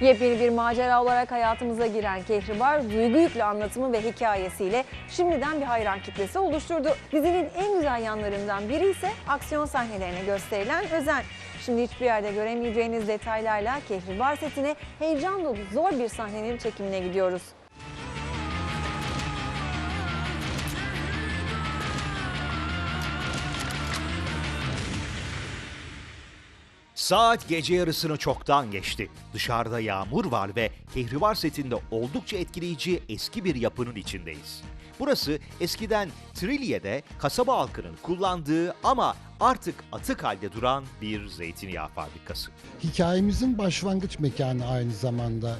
Yepyeni bir macera olarak hayatımıza giren Kehribar, duygu yüklü anlatımı ve hikayesiyle şimdiden bir hayran kitlesi oluşturdu. Dizinin en güzel yanlarından biri ise aksiyon sahnelerine gösterilen özen. Şimdi hiçbir yerde göremeyeceğiniz detaylarla Kehribar setine heyecan dolu zor bir sahnenin çekimine gidiyoruz. Saat gece yarısını çoktan geçti. Dışarıda yağmur var ve Kehribar setinde oldukça etkileyici eski bir yapının içindeyiz. Burası eskiden Trilye'de kasaba halkının kullandığı ama artık atık halde duran bir zeytinyağı fabrikası. Hikayemizin başlangıç mekanı aynı zamanda.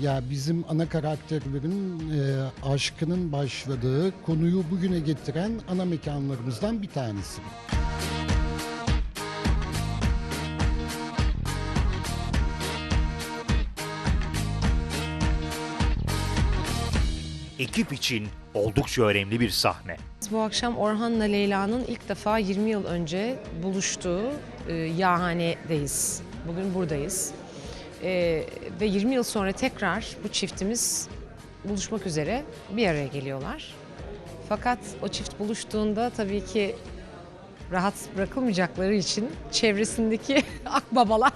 Ya bizim ana karakterlerin e, aşkının başladığı, konuyu bugüne getiren ana mekanlarımızdan bir tanesi. Ekip için oldukça önemli bir sahne. Bu akşam Orhan'la Leyla'nın ilk defa 20 yıl önce buluştuğu e, Yağhane'deyiz. Bugün buradayız. E, ve 20 yıl sonra tekrar bu çiftimiz buluşmak üzere bir araya geliyorlar. Fakat o çift buluştuğunda tabii ki rahat bırakılmayacakları için çevresindeki akbabalar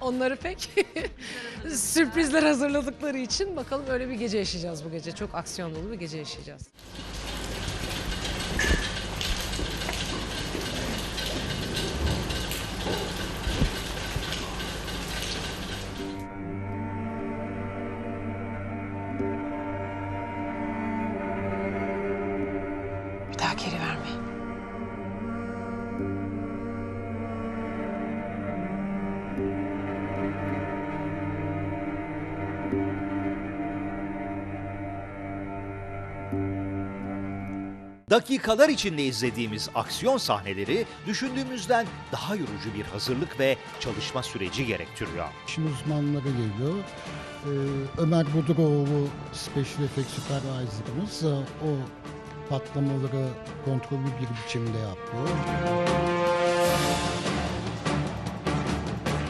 onları pek sürprizler hazırladıkları için bakalım öyle bir gece yaşayacağız bu gece. Çok aksiyon dolu bir gece yaşayacağız. Bir daha geri verme. Dakikalar içinde izlediğimiz aksiyon sahneleri düşündüğümüzden daha yorucu bir hazırlık ve çalışma süreci gerektiriyor. İşin uzmanları geliyor. Ee, Ömer Buduroğlu Special Effects Supervisor'ımız e, o patlamaları kontrollü bir biçimde yapıyor.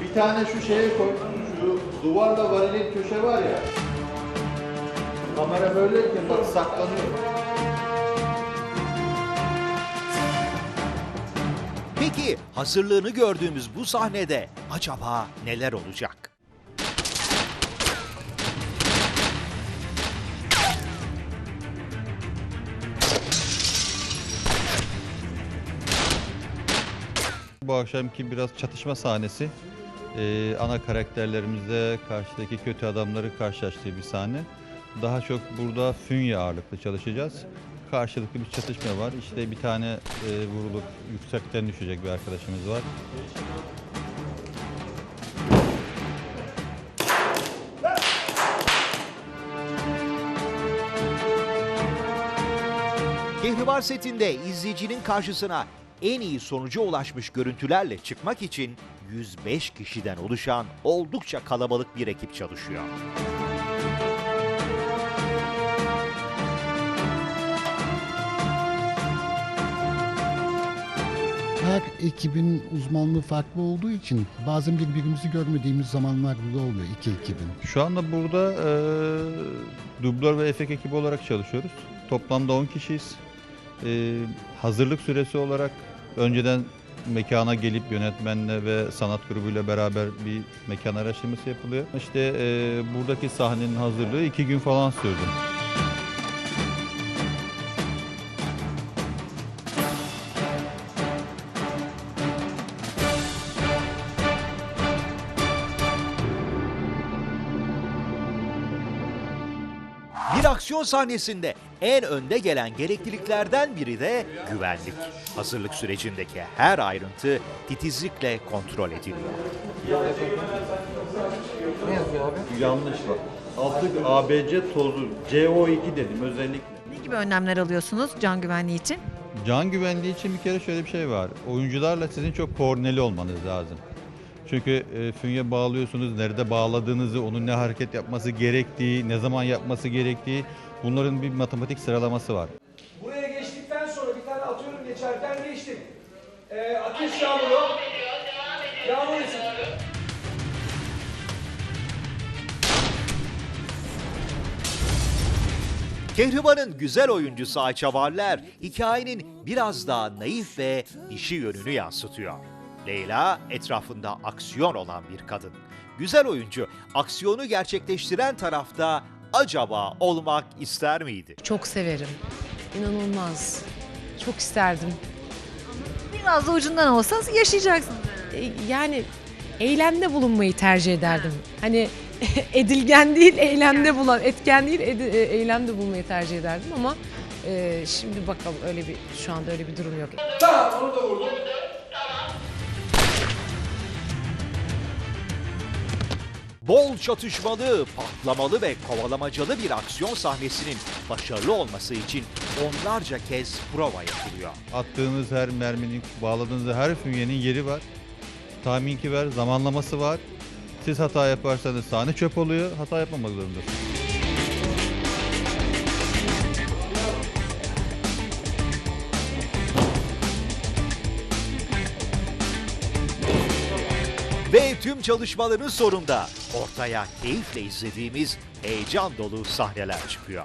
Bir tane şu şeye koy, şu duvarla varilin köşe var ya. Kamera böyleyken bak saklanıyor. Peki hazırlığını gördüğümüz bu sahnede acaba neler olacak? Bu akşamki biraz çatışma sahnesi. Ee, ana karakterlerimizle karşıdaki kötü adamları karşılaştığı bir sahne. Daha çok burada fünye ağırlıklı çalışacağız. Karşılıklı bir çatışma var. İşte bir tane e, vurulup yüksekten düşecek bir arkadaşımız var. Kehribar setinde izleyicinin karşısına en iyi sonuca ulaşmış görüntülerle çıkmak için 105 kişiden oluşan oldukça kalabalık bir ekip çalışıyor. Her ekibin uzmanlığı farklı olduğu için bazen birbirimizi görmediğimiz zamanlar bile oluyor iki ekibin. Şu anda burada e, dublör ve efekt ekibi olarak çalışıyoruz. Toplamda 10 kişiyiz. E, hazırlık süresi olarak önceden mekana gelip yönetmenle ve sanat grubuyla beraber bir mekan araştırması yapılıyor. İşte e, buradaki sahnenin hazırlığı iki gün falan sürdü. Aksiyon sahnesinde en önde gelen gerekliliklerden biri de güvenlik. Hazırlık sürecindeki her ayrıntı titizlikle kontrol ediliyor. Yanlış var. Altı ABC tozu CO2 dedim özellikle. Ne gibi önlemler alıyorsunuz can güvenliği için? Can güvenliği için bir kere şöyle bir şey var. Oyuncularla sizin çok koordineli olmanız lazım. Çünkü e, fünye bağlıyorsunuz, nerede bağladığınızı, onun ne hareket yapması gerektiği, ne zaman yapması gerektiği bunların bir matematik sıralaması var. Buraya geçtikten sonra bir tane atıyorum geçerken geçtim. E, ateş yağmuru, yağmur esiyor. Kehriban'ın güzel oyuncusu Ayça Varler hikayenin biraz daha naif ve işi yönünü yansıtıyor. Leyla etrafında aksiyon olan bir kadın. Güzel oyuncu aksiyonu gerçekleştiren tarafta acaba olmak ister miydi? Çok severim. İnanılmaz. Çok isterdim. Biraz da ucundan olsa yaşayacaksınız. E, Yani eylemde bulunmayı tercih ederdim. Hani edilgen değil, eylemde bulan, etken değil, edi- e, eylemde bulmayı tercih ederdim ama e, şimdi bakalım öyle bir şu anda öyle bir durum yok. Tamam onu da vurdum. Bol çatışmalı, patlamalı ve kovalamacalı bir aksiyon sahnesinin başarılı olması için onlarca kez prova yapılıyor. Attığınız her merminin, bağladığınız her fünyenin yeri var. Tahminki var, zamanlaması var. Siz hata yaparsanız sahne çöp oluyor, hata yapmamak zorundasınız. Ve tüm çalışmaların sonunda ortaya keyifle izlediğimiz heyecan dolu sahneler çıkıyor.